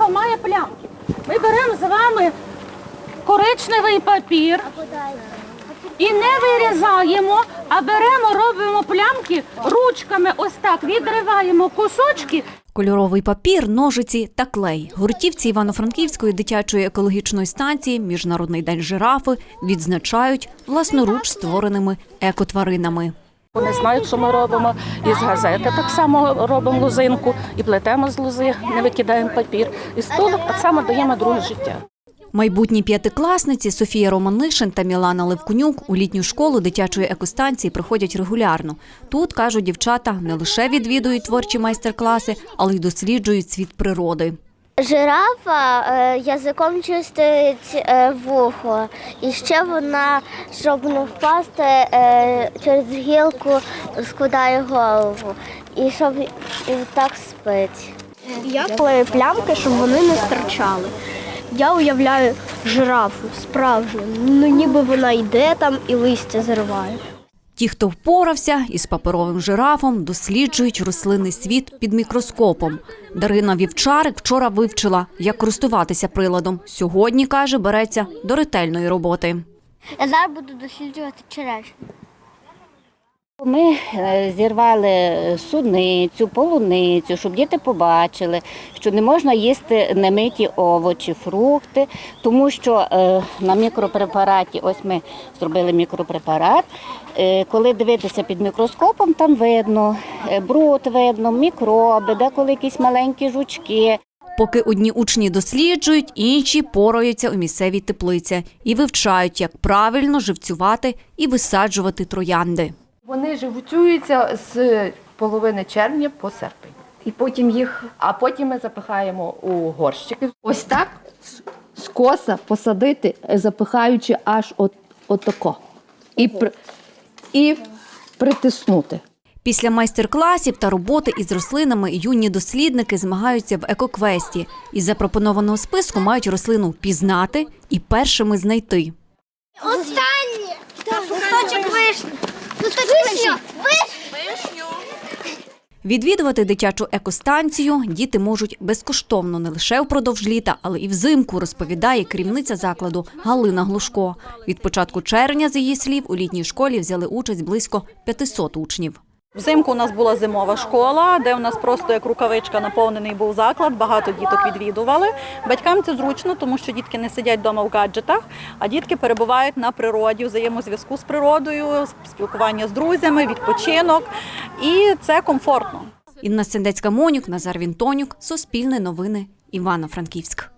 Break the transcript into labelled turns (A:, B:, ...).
A: жирафа має плямки. Ми беремо з вами коричневий папір і не вирізаємо, а беремо, робимо плямки ручками, ось так відриваємо кусочки.
B: Кольоровий папір, ножиці та клей. Гуртівці Івано-Франківської дитячої екологічної станції Міжнародний день жирафи відзначають власноруч створеними екотваринами.
A: Вони знають, що ми робимо. І з газети так само робимо лозинку, і плетемо з лози, не викидаємо папір. І столик так само даємо друге життя.
B: Майбутні п'ятикласниці Софія Романишин та Мілана Левкунюк у літню школу дитячої екостанції приходять регулярно. Тут кажуть дівчата не лише відвідують творчі майстер-класи, але й досліджують світ природи.
C: Жирафа е, язиком чистить е, вухо, і ще вона, щоб не впасти, е, через гілку складає голову, і щоб і так спить.
D: Я клею плямки, щоб вони не стирчали. Я уявляю жирафу справжню, ну ніби вона йде там і листя зриває.
B: Ті, хто впорався із паперовим жирафом, досліджують рослинний світ під мікроскопом. Дарина Вівчарик вчора вивчила, як користуватися приладом. Сьогодні, каже, береться до ретельної роботи.
C: Я зараз буду досліджувати черешню.
E: Ми е, зірвали суницю, полуницю, щоб діти побачили, що не можна їсти немиті овочі, фрукти, тому що е, на мікропрепараті, ось ми зробили мікропрепарат. е, Коли дивитися під мікроскопом, там видно бруд, видно, мікроби, деколи якісь маленькі жучки.
B: Поки одні учні досліджують, інші пораються у місцевій теплиці і вивчають, як правильно живцювати і висаджувати троянди.
F: Вони живуцюються з половини червня по серпень.
G: І потім їх
F: А потім ми запихаємо у горщики.
G: ось так з- з посадити, запихаючи аж от, отако. І, при- і притиснути.
B: Після майстер-класів та роботи із рослинами юні дослідники змагаються в екоквесті. Із запропонованого списку мають рослину впізнати і першими знайти.
C: Вишню!
B: Відвідувати дитячу екостанцію діти можуть безкоштовно не лише впродовж літа, але і взимку, розповідає керівниця закладу Галина Глушко. Від початку червня, з її слів, у літній школі взяли участь близько 500 учнів.
H: Взимку у нас була зимова школа, де у нас просто як рукавичка наповнений був заклад. Багато діток відвідували. Батькам це зручно, тому що дітки не сидять вдома в гаджетах, а дітки перебувають на природі, взаємозв'язку з природою, спілкування з друзями, відпочинок. І це комфортно.
B: Інна Сендецька Монюк, Назар Вінтонюк, Суспільне новини, Івано-Франківськ.